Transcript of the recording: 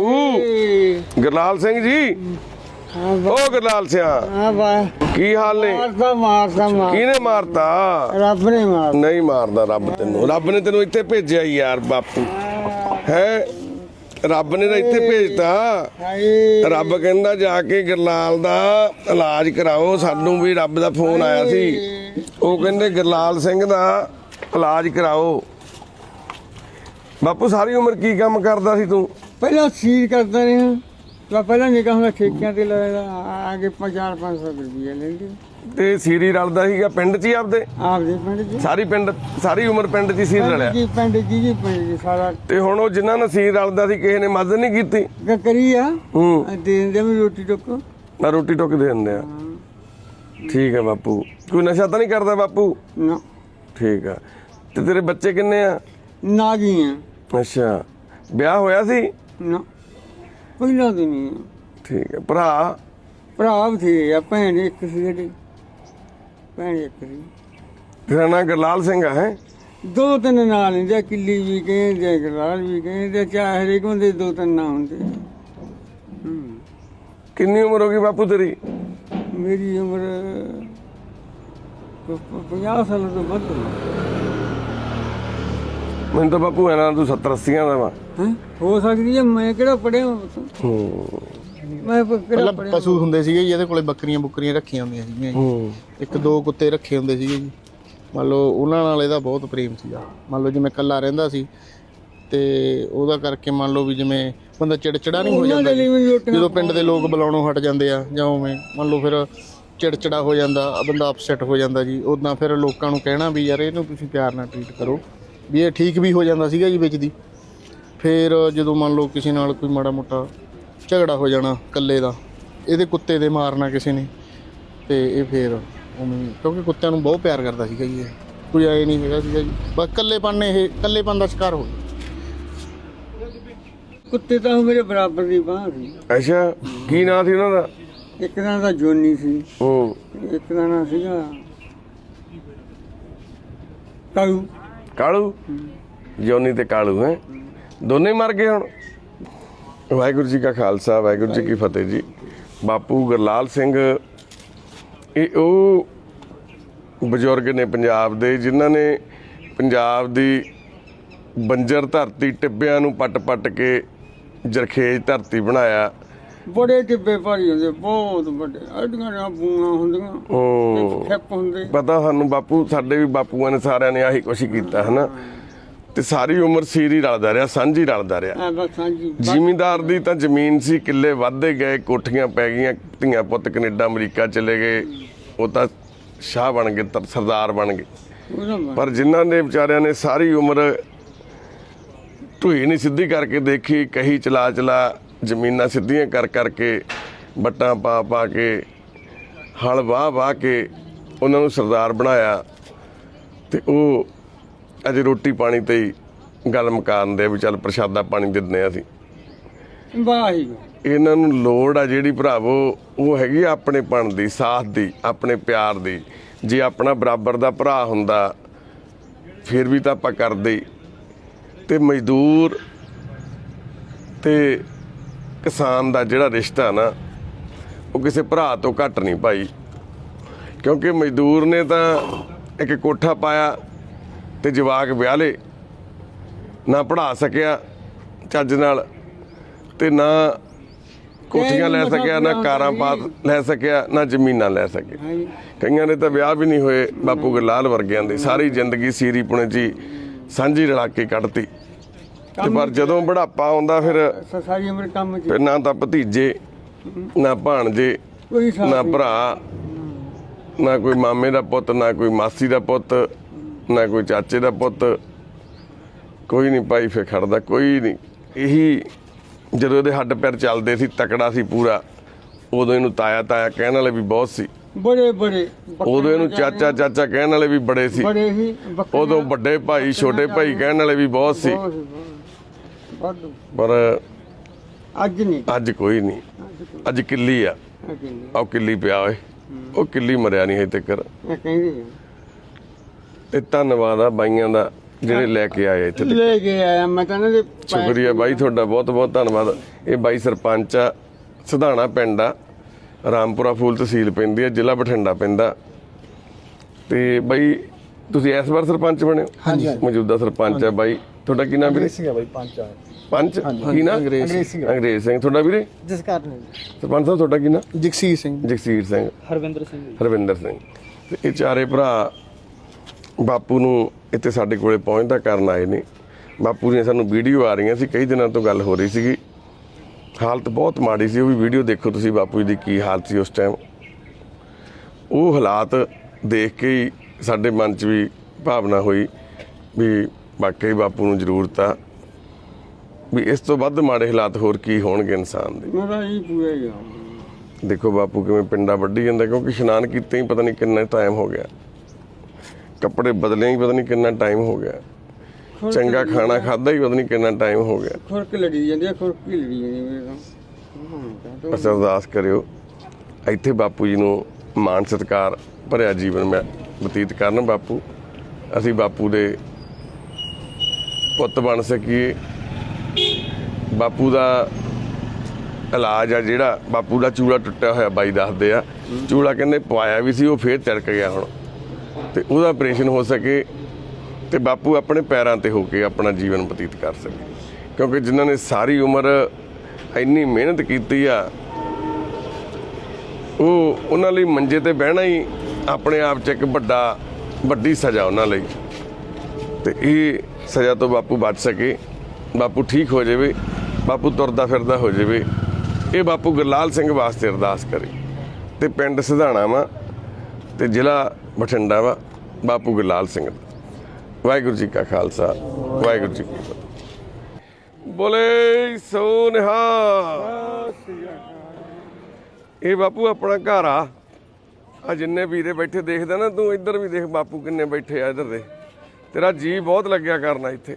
ਊ ਗੁਰਲਾਲ ਸਿੰਘ ਜੀ। ਹਾਂ ਓ ਗੁਰਲਾਲ ਸਿਆ। ਹਾਂ ਬਾ। ਕੀ ਹਾਲ ਨੇ? ਮਾਰਦਾ ਮਾਰਦਾ ਮਾਰ ਕਿਹਨੇ ਮਾਰਤਾ? ਰੱਬ ਨੇ ਮਾਰ ਨਹੀਂ ਮਾਰਦਾ ਰੱਬ ਤੈਨੂੰ। ਰੱਬ ਨੇ ਤੈਨੂੰ ਇੱਥੇ ਭੇਜਿਆ ਯਾਰ ਬਾਪੂ। ਹੈ? ਰੱਬ ਨੇ ਤਾਂ ਇੱਥੇ ਭੇਜਤਾ। ਰੱਬ ਕਹਿੰਦਾ ਜਾ ਕੇ ਗਰਲਾਲ ਦਾ ਇਲਾਜ ਕਰਾਓ। ਸਾਨੂੰ ਵੀ ਰੱਬ ਦਾ ਫੋਨ ਆਇਆ ਸੀ। ਉਹ ਕਹਿੰਦੇ ਗਰਲਾਲ ਸਿੰਘ ਦਾ ਇਲਾਜ ਕਰਾਓ। ਬਾਪੂ ਸਾਰੀ ਉਮਰ ਕੀ ਕੰਮ ਕਰਦਾ ਸੀ ਤੂੰ? ਪਹਿਲਾਂ ਸੀਰ ਕਰਦਾ ਰਿਹਾ। ਤਾਂ ਪਹਿਲਾਂ ਨਿਕਾ ਹੁੰਦਾ ਠੇਕਿਆਂ ਤੇ ਲਾਇਆ ਆਗੇ 4 500 ਰੁਪਏ ਲੈਂਦੇ ਤੇ ਸੀਰੀ ਰਲਦਾ ਸੀਗਾ ਪਿੰਡ 'ਚ ਹੀ ਆਪਦੇ? ਆਪਦੇ ਪਿੰਡ ਜੀ ਸਾਰੀ ਪਿੰਡ ਸਾਰੀ ਉਮਰ ਪਿੰਡ 'ਚ ਹੀ ਸੀਰ ਰਲਿਆ? ਜੀ ਪਿੰਡ ਜੀ ਜੀ ਪਿੰਡ ਜੀ ਸਾਰਾ। ਤੇ ਹੁਣ ਉਹ ਜਿਨ੍ਹਾਂ ਨਾਲ ਸੀਰ ਰਲਦਾ ਸੀ ਕਿਸੇ ਨੇ ਮਦਦ ਨਹੀਂ ਕੀਤੀ? ਕਰੀ ਆ। ਹੂੰ। ਦੇ ਦਿੰਦੇ ਵੀ ਰੋਟੀ ਟੁੱਕ। ਨਾ ਰੋਟੀ ਟੁੱਕ ਦੇ ਦਿੰਦੇ ਆ। ਠੀਕ ਹੈ ਬਾਪੂ। ਕੋਈ ਨਸ਼ਾ ਤਾਂ ਨਹੀਂ ਕਰਦਾ ਬਾਪੂ? ਨਾ। ਠੀਕ ਆ। ਤੇ ਤੇਰੇ ਬੱਚੇ ਕਿੰਨੇ ਆ? ਨਾ ਜੀ ਆ। ਅੱਛਾ। ਵਿਆਹ ਹੋਇਆ ਸੀ? ਨਾ। ਪਹਿਲਾਂ ਦੀ ਨਹੀਂ ਆ। ਠੀਕ ਹੈ ਭਰਾ? ਭਰਾ ਵੀ ਸੀ ਆ ਭੈਣ ਇੱਕ ਸੀ ਜਿਹੜੀ। ਭੈਣ ਇੱਕ ਸੀ। ਤੇਰਾ ਨਾਂ ਗੁਰਲਾਲ ਸਿੰਘ ਆ ਹੈ? ਦੋ ਤਿੰਨ ਨਾਂ ਲੈਂਦੇ ਆ, ਕਿੱਲੀ ਵੀ ਕਹਿੰਦੇ ਗਲਾਲ ਵੀ ਕਹਿੰਦੇ ਚਾਹੇ ਹਰੇਕ ਹੁੰਦੇ ਦੋ ਤਿੰਨ ਨਾਂ ਹੁੰਦੇ ਆ। ਹੂੰ। ਕਿੰਨੀ ਉਮਰ ਹੋ ਗਈ ਬਾਪੂ ਤੇਰੀ? ਮੇਰੀ ਉਮਰ 50 ਸਾਲ ਤੋਂ ਵੱਧ ਮੈਨੂੰ ਤਾਂ ਬਾਪੂ ਇਹਨਾਂ ਤੂੰ 70 80 ਦਾ ਵਾ। ਹੈ? ਹੋ ਸਕਦੀ ਹੈ ਮੈਂ ਕਿਹੜਾ ਪੜਿਆ ਹੂੰ। ਮੈਂ ਪ- ਕਿਹੜਾ ਪਹਿਲਾਂ ਪੜਿਆ ਪਸ਼ੂ ਹੁੰਦੇ ਸੀਗੇ ਜੀ ਇਹਦੇ ਕੋਲੇ ਬੱਕਰੀਆਂ ਬੁੱਕਰੀਆਂ ਰੱਖੀਆਂ ਹੁੰਦੀਆਂ ਸੀਗੀਆਂ ਜੀ। ਹੂੰ। ਇੱਕ ਦੋ ਕੁੱਤੇ ਰੱਖੇ ਹੁੰਦੇ ਸੀਗੇ ਜੀ। ਮੰਨ ਲਓ ਉਹਨਾਂ ਨਾਲ ਇਹਦਾ ਬਹੁਤ ਪ੍ਰੇਮ ਸੀਗਾ। ਮੰਨ ਲਓ ਜਿਵੇਂ ਇਕੱਲਾ ਰਹਿੰਦਾ ਸੀ ਤੇ ਉਹਦਾ ਕਰਕੇ ਮੰਨ ਲਓ ਵੀ ਜਿਵੇਂ ਬੰਦਾ ਚਿੜਚਿੜਾ ਨਹੀਂ ਹੋ ਉਹਨਾਂ ਜਾਂਦਾ ਦੇ ਲਈ ਵੀ ਰੋਟੀਆਂ ਜਦੋਂ ਪਿੰਡ ਦੇ ਲੋਕ ਬੁਲਾਉਣੋਂ ਹਟ ਜਾਂਦੇ ਆ ਜਾਂ ਉਵੇਂ ਮੰਨ ਲਓ ਫਿਰ ਚਿੜਚਿੜਾ ਹੋ ਜਾਂਦਾ ਬੰਦਾ ਅਪਸੈਟ ਹੋ ਜਾਂਦਾ ਜੀ। ਉਦਾਂ ਫਿਰ ਲੋਕਾਂ ਨੂੰ ਕਹਿਣਾ ਵੀ ਯਾਰ ਇਹਨੂੰ ਤੁਸੀਂ ਪਿਆਰ ਨਾਲ ਟ੍ਰੀਟ ਕਰੋ। ਵੀ ਇਹ ਠੀਕ ਵੀ ਹੋ ਜਾਂਦਾ ਸੀਗਾ ਜੀ ਵਿੱਚ ਦੀ। ਫਿਰ ਜਦੋਂ ਮੰਨ ਲਓ ਕਿਸੇ ਨਾਲ ਕੋਈ ਮਾੜਾ ਮੋਟਾ ਝਗੜਾ ਹੋ ਜਾਣਾ ਇਕੱਲੇ ਦਾ ਇਹਦੇ ਕੁੱਤੇ ਦੇ ਮਾਰਨਾ ਕਿਸੇ ਨੇ ਤੇ ਇਹ ਫਿਰ ਉਵੇਂ ਕਿਉਂਕਿ ਕੁੱਤਿਆਂ ਨੂੰ ਬਹੁਤ ਪਿਆਰ ਕਰਦਾ ਸੀਗਾ ਜੀ ਇਹ। ਕੋਈ ਐ ਨਹੀਂ ਹੈਗਾ ਸੀਗਾ ਜੀ। ਬਸ ਇਕੱਲੇਪਨ ਨੇ ਇਹ ਇਕੱਲੇਪਨ ਦਾ ਸ਼ਿਕਾਰ ਹੋ ਗਿਆ ਕੁੱਤੇ ਤਾਂ ਮੇਰੇ ਬਰਾਬਰ ਦੀ ਬਾਹ ਸੀ। ਅੱਛਾ ਕੀ ਨਾਂ ਸੀ ਉਹਨਾਂ ਦਾ? ਇੱਕ ਦਾ ਤਾਂ ਜੋਨੀ ਸੀ। ਹੂੰ ਇੱਕ ਦਾ ਨਾਂ ਸੀਗਾ ਕਾਲੂ ਕਾਲੂ? ਜੋਨੀ ਤੇ ਕਾਲੂ ਹੈ? ਦੋਨੇ ਮਰ ਗਏ ਹੁਣ। ਵਾਹਿਗੁਰੂ ਜੀ ਕਾ ਖਾਲਸਾ ਵਾਹਿਗੁਰੂ ਜੀ ਕੀ ਫਤਿਹ ਜੀ। ਬਾਪੂ ਗੁਰਲਾਲ ਸਿੰਘ ਇਹ ਉਹ ਬਜ਼ੁਰਗ ਨੇ ਪੰਜਾਬ ਦੇ ਜਿਨ੍ਹਾਂ ਨੇ ਪੰਜਾਬ ਦੀ ਬੰਜਰ ਧਰਤੀ ਟਿੱਬਿਆਂ ਨੂੰ ਪੱਟ-ਪੱਟ ਕੇ ਜਰਖੇਜ ਧਰਤੀ ਬਣਾਇਆ। ਬੜੇ ਟਿੱਬੇ ਭਾਰੀ ਹੁੰਦੇ ਬਹੁਤ ਵੱਡੇ ਅੱਡੀਆਂ ਨਾਲ ਬੂਆਂ ਹੁੰਦੀਆਂ ਉਹ ਖੱਪ ਹੁੰਦੇ। ਪਤਾ ਸਾਨੂੰ ਬਾਪੂ ਸਾਡੇ ਵੀ ਬਾਪੂਆਂ ਨੇ ਸਾਰਿਆਂ ਨੇ ਆਹੀ ਕੁਛ ਕੀਤਾ ਹਨਾ? ਤੇ ਸਾਰੀ ਉਮਰ ਸੀਰੀ ਰਲਦਾ ਰਿਹਾ ਸਾਂਝੀ ਰਲਦਾ ਰਿਹਾ। ਬਸ ਹਾਂਜੀ ਜ਼ਿਮੀਂਦਾਰ ਦੀ ਤਾਂ ਜ਼ਮੀਨ ਸੀ ਕਿੱਲੇ ਵੱਧਦੇ ਗਏ ਕੋਠੀਆਂ ਪੈ ਗਈਆਂ ਧੀਆਂ ਪੁੱਤ ਕੈਨੇਡਾ ਅਮਰੀਕਾ ਚਲੇ ਗਏ ਉਹ ਤਾਂ ਸ਼ਾਹ ਬਣ ਗਏ ਤਾਂ ਸਰਦਾਰ ਬਣ ਗਏ। ਪਰ ਜਿਨ੍ਹਾਂ ਨੇ ਵਿਚਾਰਿਆਂ ਨੇ ਸਾਰੀ ਉਮਰ ਢੂਈ ਨਹੀਂ ਸਿੱਧੀ ਕਰਕੇ ਦੇਖੀ ਕਹੀ ਚਲਾ ਚਲਾ ਜ਼ਮੀਨਾਂ ਸਿੱਧੀਆਂ ਕਰ ਕਰਕੇ ਬੱਟਾਂ ਪਾ ਪਾ ਕੇ ਹਲ ਵਾਹ ਵਾਹ ਕੇ ਉਹਨਾਂ ਨੂੰ ਸਰਦਾਰ ਬਣਾਇਆ ਤੇ ਉਹ ਅਜੇ ਰੋਟੀ ਪਾਣੀ ਤੇ ਹੀ ਗੱਲ ਮੁਕਾਨ ਦੇ ਵੀ ਚੱਲ ਪ੍ਰਸ਼ਾਦਾ ਪਾਣੀ ਦਿੰਦੇ ਆ ਅਸੀਂ। ਵਾਹੀ ਇਹਨਾਂ ਨੂੰ ਲੋੜ ਆ ਜਿਹੜੀ ਭਰਾਵੋ ਉਹ ਹੈਗੀ ਆਪਣੇ ਪਣ ਦੀ ਸਾਥ ਦੀ ਆਪਣੇ ਪਿਆਰ ਦੀ। ਜੇ ਆਪਣਾ ਬਰਾਬਰ ਦਾ ਭਰਾ ਹੁੰਦਾ ਫਿਰ ਵੀ ਤਾਂ ਆਪਾਂ ਕਰਦੇ। ਤੇ ਮਜ਼ਦੂਰ ਤੇ ਕਿਸਾਨ ਦਾ ਜਿਹੜਾ ਰਿਸ਼ਤਾ ਨਾ ਉਹ ਕਿਸੇ ਭਰਾ ਤੋਂ ਘੱਟ ਨਹੀਂ ਭਾਈ। ਕਿਉਂਕਿ ਮਜ਼ਦੂਰ ਨੇ ਤਾਂ ਇੱਕ ਕੋਠਾ ਪਾਇਆ ਤੇ ਜਵਾਕ ਵਿਆਹ ਲੇ ਨਾ ਪੜਾ ਸਕਿਆ ਚੱਜ ਨਾਲ ਤੇ ਨਾ ਕੋਠੀਆਂ ਲੈ ਸਕਿਆ ਨਾ ਕਾਰਾਂ ਪਾ ਲੈ ਸਕਿਆ ਨਾ ਜ਼ਮੀਨਾਂ ਲੈ ਸਕਿਆ ਕਈਆਂ ਦੇ ਤਾਂ ਵਿਆਹ ਵੀ ਨਹੀਂ ਹੋਏ ਬਾਪੂ ਗੁਰਲਾਲ ਵਰਗਿਆਂ ਦੇ। ਸਾਰੀ ਜ਼ਿੰਦਗੀ ਸੀਰੀ ਪੁਣੇ ਜੀ ਸਾਂਝੀ ਰਲਾ ਕੇ ਕੱਢਤੀ। ਤੇ ਪਰ ਜਦੋਂ ਬੁਢਾਪਾ ਆਉਂਦਾ ਫਿਰ ਸ- ਸਾਰੀ ਉਮਰ ਕੰਮ ਚ। ਫਿਰ ਨਾ ਤਾਂ ਭਤੀਜੇ ਨਾ ਭਾਣਜੇ ਕੋਈ ਸਾਥ ਨਾ। ਭਰਾ ਨਾ ਕੋਈ ਮਾਮੇ ਦਾ ਪੁੱਤ ਨਾ ਕੋਈ ਮਾਸੀ ਦਾ ਪੁੱਤ ਨਾ ਕੋਈ ਚਾਚੇ ਦਾ ਪੁੱਤ। ਕੋਈ ਨਹੀਂ ਪਾਈ ਫੇ ਖੜਦਾ ਕੋਈ ਨਹੀਂ। ਇਹੀ ਜਦੋਂ ਇਹਦੇ ਹੱਡ ਪੈਰ ਚੱਲਦੇ ਸੀ ਤਕੜਾ ਸੀ ਪੂਰਾ ਉਦੋਂ ਇਹਨੂੰ ਤਾਇਆ ਤਾਇਆ ਕਹਿਣ ਵਾਲੇ ਵੀ ਬਹੁਤ ਸੀ। ਬੜੇ ਬੜੇ। ਉਦੋਂ ਇਹਨੂੰ ਚਾਚਾ ਚਾਚਾ ਕਹਿਣ ਵਾਲੇ ਵੀ ਬੜੇ ਸੀ। ਬੜੇ ਹੀ ਬੱਕਰੀਆਂ- ਉਦੋਂ ਵੱਡੇ ਭਾਈ ਛੋਟੇ ਭਾਈ ਕਹਿਣ ਵਾਲੇ ਵੀ ਬਹੁਤ ਸੀ। ਸੀ। ਵਾਧੂ। ਪਰ ਅੱਜ ਨਹੀਂ। ਅੱਜ ਕੋਈ ਨਹੀਂ। ਅੱਜ ਕਿੱਲੀ ਆ। ਉਹ ਕਿੱਲੀ ਪਿਆ ਓਏ। ਉਹ ਕਿੱਲੀ ਮਰਿਆ ਨਹੀਂ ਹਜੇ ਤੱਕ। ਇਹ ਕਹਿੰਦੇ ਆ। ਤੇ ਧੰਨਵਾਦ ਆ ਬਾਈਆਂ ਦਾ ਜਿਹੜੇ ਲੈ ਕੇ ਆਏ ਇੱਥੇ। ਲੈ ਕੇ ਆਇਆ ਮੈਂ ਤਾਂ ਇਹਨਾਂ ਸ਼ੁਕਰੀਆ ਬਾਈ ਤੁਹਾਡਾ ਬਹੁਤ ਬਹੁਤ ਧੰਨਵਾਦ। ਇਹ ਬਾਈ ਸਰਪੰਚ ਆ ਸਧਾਣਾ ਪਿੰਡ ਆ। ਰਾਮਪੁਰਾ ਫੂਲ ਤਹਿਸੀਲ ਪੈਂਦੀ ਆ ਜ਼ਿਲ੍ਹਾ ਬਠਿੰਡਾ ਪੈਂਦਾ। ਤੇ ਬਾਈ ਤੁਸੀਂ ਇਸ ਵਾਰ ਸਰਪੰਚ ਬਣੇ ਹੋ? ਹਾਂਜੀ। ਮੌਜੂਦਾ ਸਰਪੰਚ ਆ ਬਾਈ। ਤੁਹਾਡਾ ਕੀ ਨਾਮ ਵੀਰੇ? ਸਿੰਘ ਬਾਈ ਪੰਜ ਆ। ਪੰਚ ਕੀ ਨਾਮ ਅੰਗਰੇਜ਼ ਅੰਗਰੇਜ਼ ਸਿੰਘ। ਅੰਗਰੇਜ਼ ਸਿੰਘ। ਤੁਹਾਡਾ ਵੀਰੇ? ਜਿਸ ਕਾਰਨ ਸਰਪੰਚ ਸਾਹਿਬ ਤੁਹਾਡਾ ਕੀ ਨਾਮ ਜਗਸੀਰ ਸਿੰਘ। ਜਗਸੀਰ ਸਿੰਘ। ਹਰਵਿੰਦਰ ਸਿੰਘ ਹਰਵਿੰਦਰ ਸਿੰਘ। ਤੇ ਇਹ ਚਾਰੇ ਭਰਾ ਬਾਪੂ ਨੂੰ ਇੱਥੇ ਸਾਡੇ ਕੋਲੇ ਪਹੁੰਚਦਾ ਕਰਨ ਆਏ ਨੇ। ਬਾਪੂ ਦੀਆਂ ਸਾਨੂੰ ਵੀਡੀਓ ਆ ਰਹੀਆਂ ਸੀ ਕਈ ਦਿਨਾਂ ਤੋਂ ਗੱਲ ਹੋ ਰਹੀ ਸੀਗੀ। ਹਾਲਤ ਬਹੁਤ ਮਾੜੀ ਸੀ ਉਹ ਵੀ ਵੀਡੀਓ ਦੇਖੋ ਤੁਸੀਂ ਬਾਪੂ ਜੀ ਦੀ ਕੀ ਹਾਲਤ ਸੀ ਉਸ ਟਾਈਮ ਉਹ ਹਾਲਾਤ ਦੇਖ ਕੇ ਹੀ ਸਾਡੇ ਮਨ 'ਚ ਵੀ ਭਾਵਨਾ ਹੋਈ ਵੀ ਵਾਕਈ ਬਾਪੂ ਨੂੰ ਜ਼ਰੂਰਤ ਆ। ਵੀ ਇਸ ਤੋਂ ਵੱਧ ਮਾੜੇ ਹਾਲਾਤ ਹੋਰ ਕੀ ਹੋਣਗੇ ਇਨਸਾਨ ਦੇ? ਮੈਂ ਤਾਂ ਇਹ ਪੂਰਾ ਹੀ ਆ। ਦੇਖੋ ਬਾਪੂ ਕਿਵੇਂ ਪਿੰਡਾ ਵੱਢੀ ਜਾਂਦਾ ਕਿਉਂਕਿ ਇਸ਼ਨਾਨ ਕੀਤੇ ਹੀ ਪਤਾ ਨਹੀਂ ਕਿੰਨਾ ਟਾਈਮ ਹੋ ਗਿਆ। ਕੱਪੜੇ ਬਦਲੇ ਹੀ ਪਤਾ ਨਹੀਂ ਕਿੰਨਾ ਟਾਈਮ ਹੋ ਗਿਆ। ਚੰਗਾ ਖਾਣਾ ਖਾਦਾ ਹੀ ਪਤਾ ਨਹੀਂ ਕਿੰਨਾ ਟਾਈਮ ਹੋ ਗਿਆ। ਖੁਰਕ ਲੜੀ ਜਾਂਦੀ ਆ ਖੁਰਕ ਹੀ ਲੜੀ ਜਾਂਦੀ ਮੇਰੇ ਤਾਂ। ਹਾਂ ਬਸ ਅਰਦਾਸ ਕਰਿਓ ਇੱਥੇ ਬਾਪੂ ਜੀ ਨੂੰ ਮਾਣ ਸਤਿਕਾਰ ਭਰਿਆ ਜੀਵਨ ਮੈਂ ਬਤੀਤ ਕਰਨ ਬਾਪੂ। ਅਸੀਂ ਬਾਪੂ ਦੇ ਪੁੱਤ ਬਣ ਸਕੀਏ। ਬਾਪੂ ਦਾ ਇਲਾਜ ਆ ਜਿਹੜਾ, ਬਾਪੂ ਦਾ ਚੂੜਾ ਟੁੱਟਿਆ ਹੋਇਆ ਬਾਈ ਦੱਸਦੇ ਆ। ਚੂੜਾ ਕਹਿੰਦੇ ਪਵਾਇਆ ਵੀ ਸੀ, ਉਹ ਫੇਰ ਤਿਲਕ ਗਿਆ ਹੁਣ। ਤੇ ਉਹਦਾ ਆਪਰੇਸ਼ਨ ਹੋ ਸਕੇ ਤੇ ਬਾਪੂ ਆਪਣੇ ਪੈਰਾਂ ਤੇ ਹੋ ਕੇ ਆਪਣਾ ਜੀਵਨ ਬਤੀਤ ਕਰ ਸਕੇ। ਕਿਉਂਕਿ ਜਿਨ੍ਹਾਂ ਨੇ ਸਾਰੀ ਉਮਰ ਇੰਨੀ ਮਿਹਨਤ ਕੀਤੀ ਆ, ਉਹ ਉਹਨਾਂ ਲਈ ਮੰਜੇ ਤੇ ਬਹਿਣਾ ਹੀ ਆਪਣੇ ਆਪ 'ਚ ਇੱਕ ਵੱਡਾ, ਵੱਡੀ ਸਜ਼ਾ ਉਹਨਾਂ ਲਈ। ਤੇ ਇਹ ਸਜ਼ਾ ਤੋਂ ਬਾਪੂ ਬਚ ਸਕੇ। ਬਾਪੂ ਠੀਕ ਹੋ ਜਾਵੇ। ਬਾਪੂ ਤੁਰਦਾ ਫਿਰਦਾ ਹੋ ਜਾਵੇ। ਇਹ ਬਾਪੂ ਗੁਰਲਾਲ ਸਿੰਘ ਵਾਸਤੇ ਅਰਦਾਸ ਕਰੇ। ਤੇ ਪਿੰਡ ਸਿਧਾਣਾ ਵਾ, ਤੇ ਜ਼ਿਲ੍ਹਾ ਬਠਿੰਡਾ ਵਾ, ਬਾਪੂ ਗੁਰਲਾਲ ਸਿੰਘ ਵਾਹਿਗੁਰੂ ਜੀ ਕਾ ਖਾਲਸਾ, ਵਾਹਿਗੁਰੂ ਜੀ ਕੀ ਫਤਿਹ। ਬੋਲੇ ਸੋ ਨਿਹਾਲ। ਇਹ ਬਾਪੂ ਆਪਣਾ ਘਰ ਆ। ਆ ਜਿੰਨੇ ਵੀਰੇ ਬੈਠੇ ਦੇਖਦਾ ਨਾ, ਤੂੰ ਇੱਧਰ ਵੀ ਦੇਖ ਬਾਪੂ ਕਿੰਨੇ ਬੈਠੇ ਆ ਇੱਧਰ ਦੇ ਤੇਰਾ ਜੀ ਬਹੁਤ ਲੱਗਿਆ ਕਰਨਾ ਇੱਥੇ।